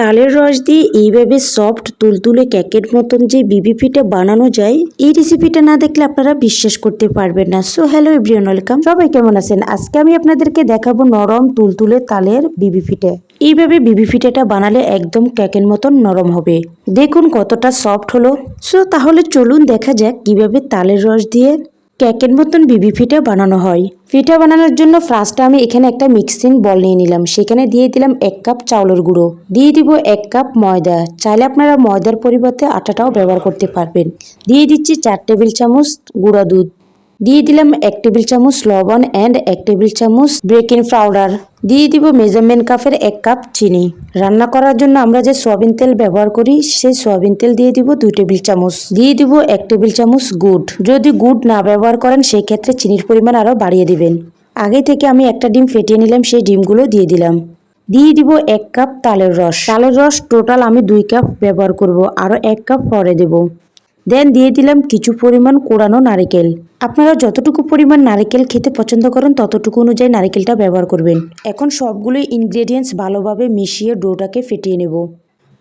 তালের রস দিয়ে এইভাবে সফট তুলতুলে কেকের মতন যে বিবি পিঠা বানানো যায়, এই রেসিপিটা না দেখলে আপনারা বিশ্বাস করতে পারবেন না। সো হ্যালো এভরিওয়ান ওয়েলকাম সবাই কেমন আছেন? আজকে আমি আপনাদেরকে দেখাবো নরম, তুলতুলে তালের বিবি পিঠা এইভাবে বিবি পিঠাটা বানালে একদম কেকের মতন নরম হবে। দেখুন কতটা সফট হলো। সো তাহলে চলুন দেখা যাক কীভাবে তালের রস দিয়ে কেকের মতন বিবি পিঠা বানানো হয়। পিঠা বানানোর জন্য ফার্স্টে আমি এখানে একটা মিক্সিং বল নিয়ে নিলাম। সেখানে দিয়ে দিলাম এক কাপ চাউলের গুঁড়ো। দিয়ে দিব এক কাপ ময়দা। চাইলে আপনারা ময়দার পরিবর্তে আটাটাও ব্যবহার করতে পারবেন। দিয়ে দিচ্ছি চার টেবিল চামচ গুঁড়া দুধ। দিয়ে দিলাম এক টেবিল চামচ লবণ অ্যান্ড এক টেবিল চামচ বেকিং পাউডার দিয়ে দিব মেজারমেন্ট কাপের এক কাপ চিনি। রান্না করার জন্য আমরা যে সয়াবিন তেল ব্যবহার করি, সেই সয়াবিন তেল দিয়ে দিব দুই টেবিল চামচ। দিয়ে দিব এক টেবিল চামচ গুড়। যদি গুড় না ব্যবহার করেন, সেই ক্ষেত্রে চিনির পরিমাণ আরও বাড়িয়ে দিবেন। আগে থেকে আমি একটা ডিম ফেটিয়ে নিলাম, সেই ডিমগুলো দিয়ে দিলাম। দিয়ে দিব এক কাপ তালের রস। তালের রস টোটাল আমি দুই কাপ ব্যবহার করব, আরও এক কাপ পরে দেব। দেন দিয়ে দিলাম কিছু পরিমাণ কোড়ানো নারিকেল। আপনারা যতটুকু পরিমাণ নারিকেল খেতে পছন্দ করেন, ততটুকু অনুযায়ী নারিকেলটা ব্যবহার করবেন। এখন সবগুলো ইনগ্রেডিয়েন্টস ভালোভাবে মিশিয়ে ডোটাকে ফেটিয়ে নেব।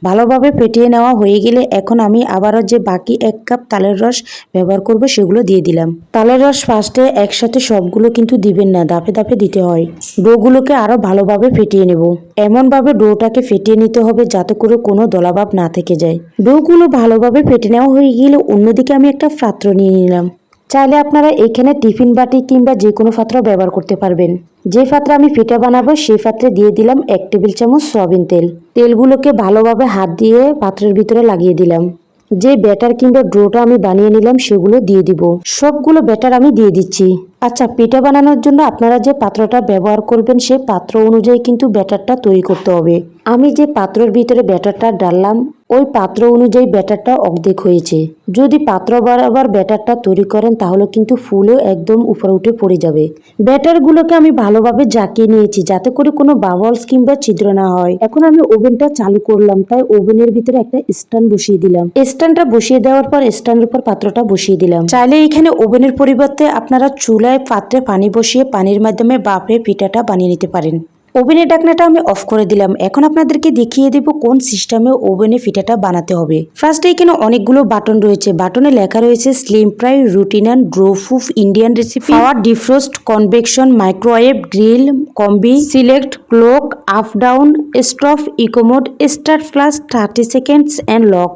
ভালোভাবে ফেটিয়ে নেওয়া হয়ে গেলে এখন আমি আবারও যে বাকি এক কাপ তালের রস ব্যবহার করব সেগুলো দিয়ে দিলাম। তালের রস ফার্স্টে একসাথে সবগুলো কিন্তু দিবেন না দাপে দাপে দিতে হয়। ডোগুলোকে আরও ভালোভাবে ফেটিয়ে নেব। এমনভাবে ডোটাকে ফেটিয়ে নিতে হবে যাতে করে কোনো দলাভাব না থেকে যায়। ডোগুলো ভালোভাবে ফেটে নেওয়া হয়ে গেলে অন্যদিকে আমি একটা পাত্র নিয়ে নিলাম। চাইলে আপনারা এখানে টিফিন বাটি কিংবা যে কোনো পাত্র ব্যবহার করতে পারবেন। যে পাত্রে আমি পিঠা বানাবো, সেই পাত্রে দিয়ে দিলাম এক টেবিল চামচ সয়াবিন তেল। তেলগুলোকে ভালোভাবে হাত দিয়ে পাত্রের ভিতরে লাগিয়ে দিলাম। যে ব্যাটার কিংবা ড্রোটা আমি বানিয়ে নিলাম, সেগুলো দিয়ে দিব। সবগুলো ব্যাটার আমি দিয়ে দিচ্ছি। আচ্ছা পিঠা বানানোর জন্য আপনারা যে পাত্রটা ব্যবহার করবেন, সে পাত্র অনুযায়ী কিন্তু ব্যাটারটা তৈরি করতে হবে। আমি যে পাত্রের ভিতরে ব্যাটারটা ডাললাম ওই পাত্র অনুযায়ী ব্যাটারটা অর্ধেক হয়েছে। যদি পাত্র বরাবর ব্যাটারটা তৈরি করেন, তাহলে কিন্তু ফুলও একদম উপরে উঠে পড়ে যাবে। ব্যাটারগুলোকে আমি ভালোভাবে জাকিয়ে নিয়েছি, যাতে করে কোনো বাবলস কিংবা ছিদ্র না হয়। এখন আমি ওভেনটা চালু করলাম, তাই ওভেনের ভিতরে একটা স্ট্যান্ড বসিয়ে দিলাম। স্ট্যান্ডটা বসিয়ে দেওয়ার পর স্ট্যান্ডের উপর পাত্রটা বসিয়ে দিলাম। চাইলে এখানে ওভেনের পরিবর্তে আপনারা চুলায় পাত্রে পানি বসিয়ে পানির মাধ্যমে বাপে পিঠাটা বানিয়ে নিতে পারেন। ওভেনের ডাকনাটা আমি অফ করে দিলাম। এখন আপনাদেরকে দেখিয়ে দেব কোন সিস্টেমে ওভেনে পিঠাটা বানাতে হবে। ফার্স্টে এখানে অনেকগুলো বাটন রয়েছে। বাটনে লেখা রয়েছে slim fry routine and ড্রোফুফ Indian recipe power defrost convection microwave grill combi select clock up down stop eco mode star plus thirty seconds and lock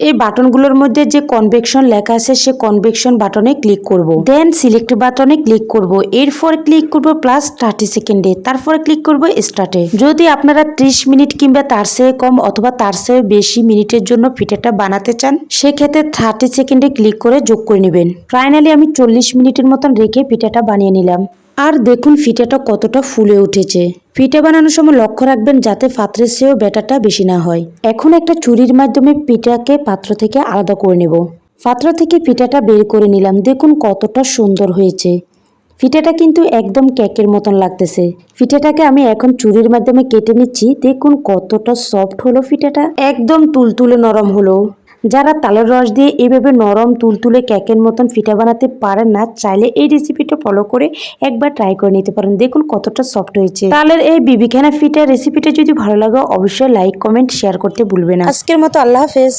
এই বাটনগুলোর মধ্যে যে কনভেকশন লেখা আছে, সে কনভেকশন বাটনে ক্লিক করব। দেন সিলেক্ট বাটনে ক্লিক করব। এরপর ক্লিক করব প্লাস থার্টি সেকেন্ডে তারপরে ক্লিক করব স্টার্টে যদি আপনারা ত্রিশ মিনিট কিংবা তার চেয়ে কম অথবা তার চেয়ে বেশি মিনিটের জন্য পিঠাটা বানাতে চান, সেক্ষেত্রে থার্টি সেকেন্ডে ক্লিক করে যোগ করে নেবেন। ফাইনালি আমি চল্লিশ মিনিটের মতন রেখে পিঠাটা বানিয়ে নিলাম। আর দেখুন ফিটাটা কতটা ফুলে উঠেছে। পিঠে বানানোর সময় লক্ষ্য রাখবেন যাতে পাত্রের চেয়েও ব্যাটারটা বেশি না হয়। এখন একটা চুরির মাধ্যমে পিঠাকে পাত্র থেকে আলাদা করে নেব। পাত্র থেকে পিঠাটা বের করে নিলাম। দেখুন কতটা সুন্দর হয়েছে। পিঠাটা কিন্তু একদম কেকের মতন লাগতেছে। পিঠাটাকে আমি এখন চুরির মাধ্যমে কেটে নিচ্ছি। দেখুন কতটা সফট হলো পিঠাটা একদম তুলতুলে নরম হলো। যারা তালের রস দিয়ে এভাবে নরম, তুলতুলে ক্যাকের মতন ফিটা বানাতে পারেন না, চাইলে এই রেসিপিটা ফলো করে একবার ট্রাই করে নিতে পারেন। দেখুন কতটা সফট হয়েছে। তালের এই বিবিখানা ফিটা রেসিপিটা যদি ভালো লাগে, অবশ্যই লাইক কমেন্ট শেয়ার করতে ভুলবে না। আজকের মতো আল্লাহ হাফেজ।